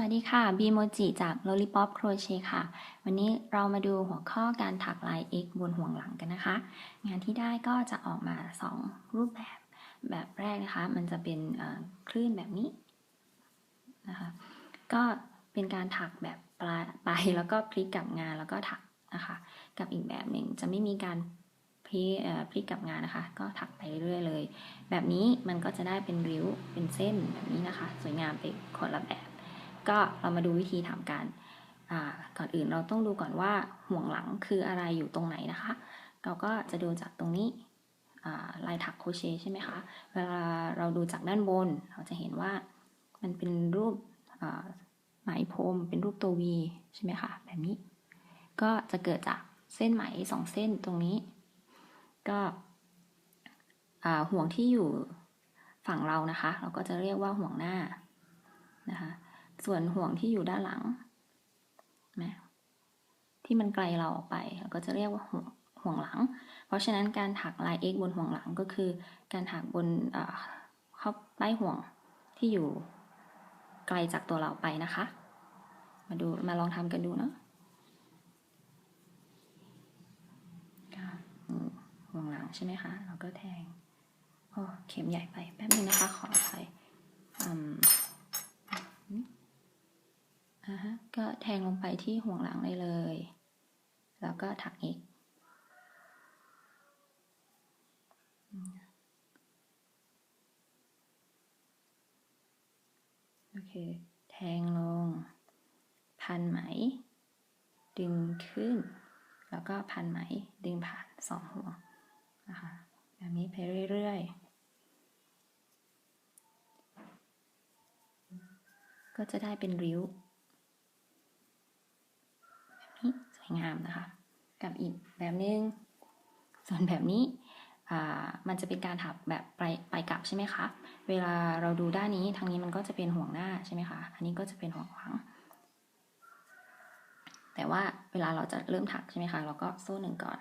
วัสดีค่ะบีโมจิจาก Lollipop Crochet ค่ะ วันนี้เรามาดูหัวข้อการถักลาย X บนห่วงหลังกันนะคะ งานที่ได้ก็จะออกมา 2 รูปแบบ แบบแรกนะคะ มันจะเป็นคลื่นแบบนี้นะคะ ก็เป็นการถักแบบปลายแล้วก็พลิกกลับงานแล้วก็ถักนะคะ กับอีกแบบหนึ่งจะไม่มีการพลิกเอ่อพลิกกลับงานนะคะ ก็ถักไปเรื่อยๆเลย แบบนี้มันก็จะได้เป็นริ้วเป็นเส้นแบบนี้นะคะ สวยงามไปคนละแบบ ก็เรามาดูวิธีทำการอ่าก่อนอื่นเราต้องดูก่อนว่าห่วงหลังคืออะไรอยู่ตรงไหนนะคะ เราก็จะดูจากตรงนี้ลายถักโคเชใช่ไหมคะ เวลาเราดูจากด้านบน เราจะเห็นว่ามันเป็นรูปอ่าไหมพรมเป็นรูปตัววีใช่ไหมคะ แบบนี้ ก็จะเกิดจากเส้นไหมสองเส้นตรงนี้ ก็ห่วงที่อยู่ฝั่งเรานะคะ เราก็จะเรียกว่าห่วงหน้า ส่วนห่วงที่อยู่ด้านหลังนะที่มันไกลเราออกไปเราก็จะเรียกว่าห่วงห่วงหลัง เพราะฉะนั้นการถักลาย x บนห่วงหลังก็คือ การถักบนเข้าใต้ห่วงที่อยู่ไกลจากตัวเราไปนะคะ มาดูมาลองทำกันดูเนาะห่วงหลังใช่ไหมคะ เราก็แทงโอ้เข็มใหญ่ไปแป๊บนึงนะคะ ขออภัยอืม อ่าฮะ ก็แทงลงไปที่ห่วงหลังได้เลย แล้วก็ถักอีก โอเค แทงลง พันไหม ดึงขึ้น แล้วก็พันไหม ดึงผ่านสองห่วงนะคะแบบนี้ไปเรื่อยๆก็จะได้เป็นริ้ว นี้สวย งามนะคะ กับอีกแบบนึง ส่วนแบบนี้มันจะเป็นการถักแบบไปไปกลับใช่ไหมคะ เวลาเราดูด้านนี้ทางนี้มันก็จะเป็นห่วงหน้าใช่ไหมคะ อันนี้ก็จะเป็นห่วงหลัง แต่ว่าเวลาเราจะเริ่มถักใช่ไหมคะ เราก็โซ่หนึ่งก่อน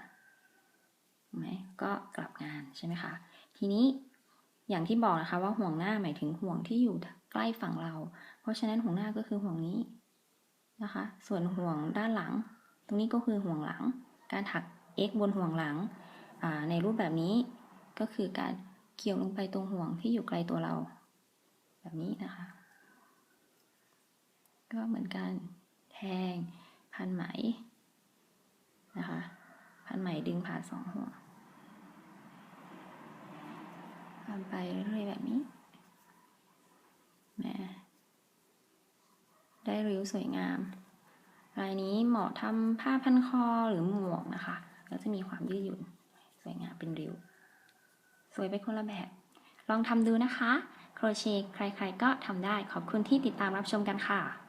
ไหมก็กลับงานใช่ไหมคะ ทีนี้อย่างที่บอกนะคะว่าห่วงหน้าหมายถึงห่วงที่อยู่ใกล้ฝั่งเรา เพราะฉะนั้นห่วงหน้าก็คือห่วงนี้นะคะ ส่วนห่วงด้านหลัง ตรงนี้ก็คือห่วงหลัง การถัก x บนห่วงหลังในรูปแบบนี้ก็คือการเกี่ยวลงไปตรงห่วงที่อยู่ไกลตัวเรา แบบนี้นะคะ ก็เหมือนกันแทงพันไหมนะคะพันไหมดึงผ่านสองห่วงทำไปเรื่อยๆแบบนี้แหมได้ริ้วสวยงาม ลายนี้เหมาะทำผ้าพันคอหรือหมวกนะคะ แล้วจะมีความยืดหยุ่น สวยงามเป็นริ้ว สวยไปคนละแบบ ลองทำดูนะคะ โครเชต์ใครๆก็ทำได้ ขอบคุณที่ติดตามรับชมกันค่ะ